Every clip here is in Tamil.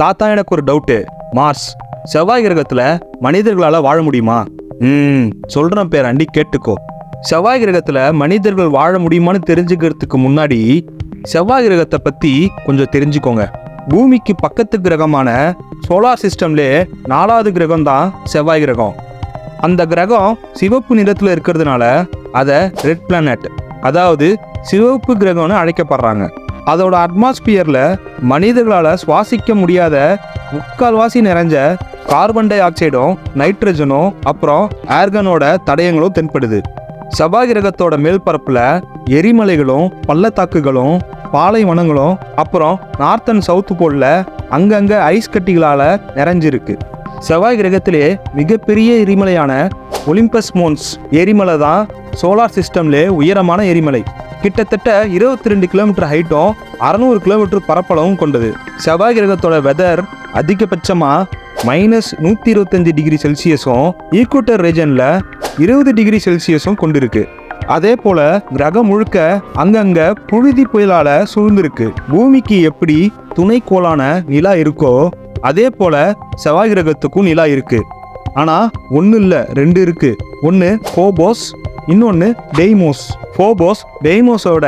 தாத்தா எனக்கு ஒரு டவுட்டு மார்ஸ் செவ்வாய் கிரகத்தில் மனிதர்களால் வாழ முடியுமா? ம் சொல்கிறேன் பேராண்டி கேட்டுக்கோ. செவ்வாய் கிரகத்தில் மனிதர்கள் வாழ முடியுமான்னு தெரிஞ்சுக்கிறதுக்கு முன்னாடி செவ்வாய் கிரகத்தை பற்றி கொஞ்சம் தெரிஞ்சுக்கோங்க. பூமிக்கு பக்கத்து கிரகமான சோலார் சிஸ்டம்லே நாலாவது கிரகம் தான் செவ்வாய் கிரகம். அந்த கிரகம் சிவப்பு நிறத்தில் இருக்கிறதுனால அதை ரெட் பிளானட் அதாவது சிவப்பு கிரகம்னு அழைக்கப்படுறாங்க. அதோட அட்மாஸ்பியரில் மனிதர்களால் சுவாசிக்க முடியாத முக்கால்வாசி நிறைஞ்ச கார்பன் டை ஆக்சைடும் நைட்ரஜனும் அப்புறம் ஆர்கனோட தடயங்களும் தென்படுது. செவ்வாய் கிரகத்தோட மேல்பரப்பில் எரிமலைகளும் பள்ளத்தாக்குகளும் பாலைவனங்களும் அப்புறம் நார்த் அண்ட் சவுத் போலில் அங்கங்கே ஐஸ் கட்டிகளால் நிறைஞ்சிருக்கு. செவ்வாய் கிரகத்திலே மிகப்பெரிய எரிமலையான ஒலிம்பஸ் மோன்ஸ் எரிமலை தான் சோலார் சிஸ்டம்லே உயரமான எரிமலை. கிட்டத்தட்ட இருபத்தி ரெண்டு கிலோமீட்டர் ஹைட்டும் அறநூறு கிலோமீட்டர் பரப்பளவும் கொண்டது. செவ்வாய் கிரகத்தோட வெதர் அதிகபட்சமா மைனஸ் நூற்றி இருபத்தஞ்சு டிகிரி செல்சியஸும் ஈக்குவட்டர் ரீஜனில் இருபது டிகிரி செல்சியஸும் கொண்டிருக்கு. அதே போல கிரகம் முழுக்க அங்கங்க புழுதி புயலால சூழ்ந்திருக்கு. பூமிக்கு எப்படி துணைக்கோளான நிலா இருக்கோ அதே போல செவ்வாய் கிரகத்துக்கும் நிலா இருக்கு. ஆனா ஒன்று இல்லை ரெண்டு இருக்கு. ஒன்று கோபோஸ் இன்னொன்று டெய்மோஸ் ஃபோபோஸ் டெய்மோஸோட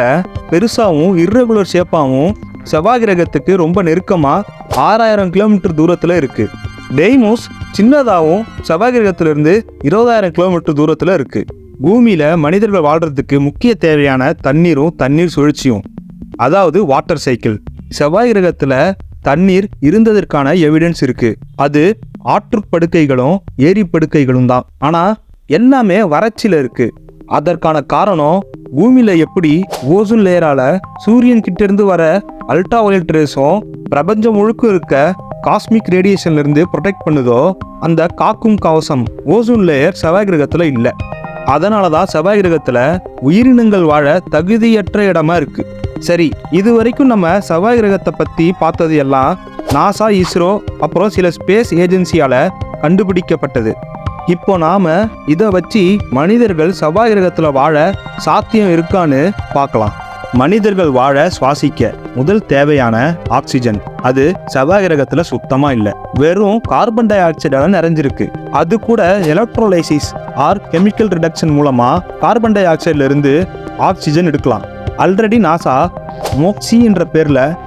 பெருசாகவும் இர்ரெகுலர் ஷேப்பாகவும் செவ்வாய் கிரகத்துக்கு ரொம்ப நெருக்கமாக ஆறாயிரம் கிலோமீட்டர் தூரத்தில் இருக்குது டெய்மோஸ் சின்னதாகவும் செவ்வாய் கிரகத்திலிருந்து இருபதாயிரம் கிலோமீட்டர் தூரத்தில் இருக்குது பூமியில் மனிதர்கள் வாழ்கிறதுக்கு முக்கிய தேவையான தண்ணீரும் தண்ணீர் சுழற்சியும். அதாவது வாட்டர் சைக்கிள் செவ்வாய் கிரகத்தில் தண்ணீர் இருந்ததற்கான எவிடன்ஸ் இருக்குது அது ஆற்றுப்படுக்கைகளும் ஏரி படுக்கைகளும் தான். ஆனால் எல்லாமே வறட்சியில் இருக்குது அதற்கான காரணம் பூமியில எப்படி ஓசோன் லேயரால சூரியன் கிட்ட இருந்து வர அல்ட்ரா வயலட் ரேஸும் பிரபஞ்சம் முழுக்க இருக்க காஸ்மிக் ரேடியேஷன்ல இருந்து ப்ரொடெக்ட் பண்ணுதோ அந்த காக்கும் கவசம் ஓசோன் லேயர் செவ்வாய் கிரகத்துல இல்லை. அதனால தான் செவ்வாய் கிரகத்துல உயிரினங்கள் வாழ தகுதியற்ற இடமா இருக்கு. சரி இது வரைக்கும் நம்ம செவ்வாய் கிரகத்தை பத்தி பார்த்தது எல்லாம் நாசா இஸ்ரோ அப்புறம் சில ஸ்பேஸ் ஏஜென்சியால கண்டுபிடிக்கப்பட்டது. இப்போ நாம இதை வச்சு மனிதர்கள் செவ்வாய் கிரகத்துல வாழ சாத்தியம் இருக்கான்னு பார்க்கலாம். மனிதர்கள் வாழ சுவாசிக்க முதல் தேவையான ஆக்சிஜன். அது செவ்வாய் கிரகத்துல சுத்தமா இல்லை. வெறும் கார்பன் டை ஆக்சைடால நிறைஞ்சிருக்கு. அது கூட எலக்ட்ரோலைசிஸ் ஆர் கெமிக்கல் ரிடக்ஷன் மூலமா கார்பன் டை ஆக்சைட்ல இருந்து ஆக்சிஜன் எடுக்கலாம். ஆல்ரெடி நாசா மோக்சி என்ற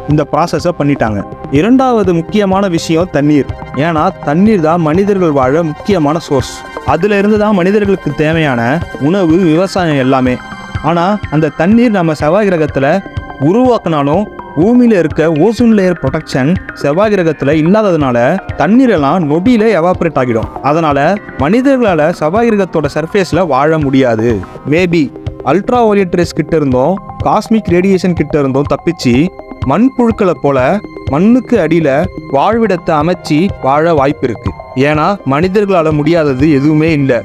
இந்த ப்ராசஸை பண்ணிட்டாங்க. இரண்டாவது முக்கியமான விஷயம் தண்ணீர். ஏன்னா தண்ணீர் தான் மனிதர்கள் வாழ முக்கியமான சோர்ஸ் அதுல இருந்து தான் மனிதர்களுக்கு தேவையான உணவு விவசாயம் எல்லாமே. ஆனா அந்த தண்ணீர் நம்ம செவ்வாய் கிரகத்தில் உருவாக்கினாலும் பூமியில் இருக்க ஓசோன் லேயர் ப்ரொடெக்ஷன் செவ்வாய் கிரகத்தில் இல்லாததுனால தண்ணீரெல்லாம் நொடியில் எவாப்ரேட் ஆகிடும். அதனால மனிதர்களால் செவ்வாய் கிரகத்தோட சர்ஃபேஸில் வாழ முடியாது. மேபி அல்ட்ரா வயலட் ரேஸ் கிட்ட இருந்தும் காஸ்மிக் ரேடியேஷன் கிட்ட இருந்தும் தப்பிச்சு மண் புழுக்களை போல மண்ணுக்கு அடியில வாழ்விடத்தை அமைச்சு வாழ வாய்ப்பு இருக்கு. ஏன்னா மனிதர்களால முடியாதது எதுவுமே இல்லை.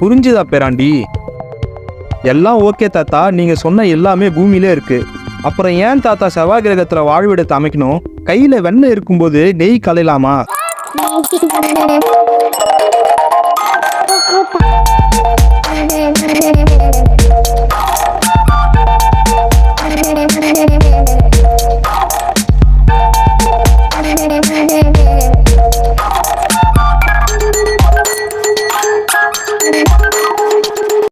புரிஞ்சுதா பேராண்டி? எல்லாம் ஓகே தாத்தா. நீங்க சொன்ன எல்லாமே பூமியிலே இருக்கு. அப்புறம் ஏன் தாத்தா செவ்வாய் கிரகத்துல வாழ்விடத்தை அமைக்கணும்? கையில வெண்ணெய் இருக்கும்போது நெய் கலையலாமா? Thank you.